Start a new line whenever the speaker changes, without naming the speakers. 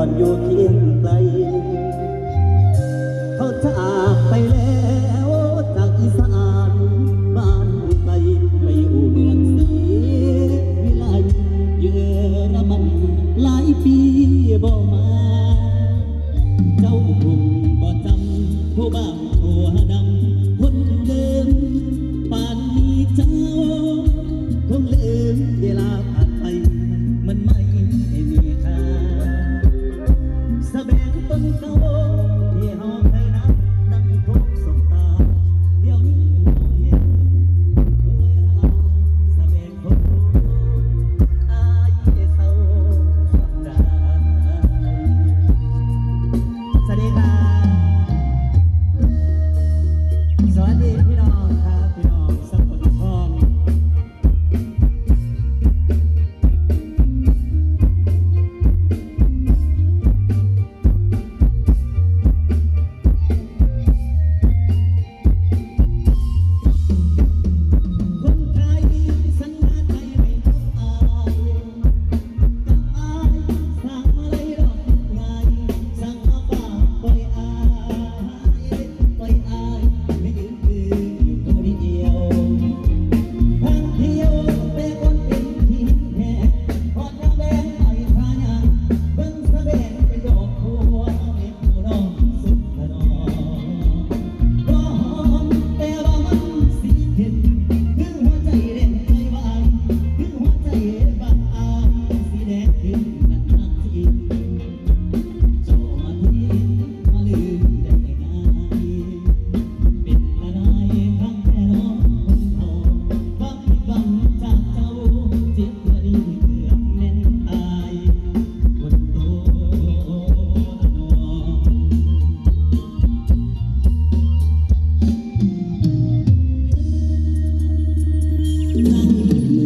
อนอยู่เคียงไกลเขาจากไปแล้วจากอีสาน Thank you.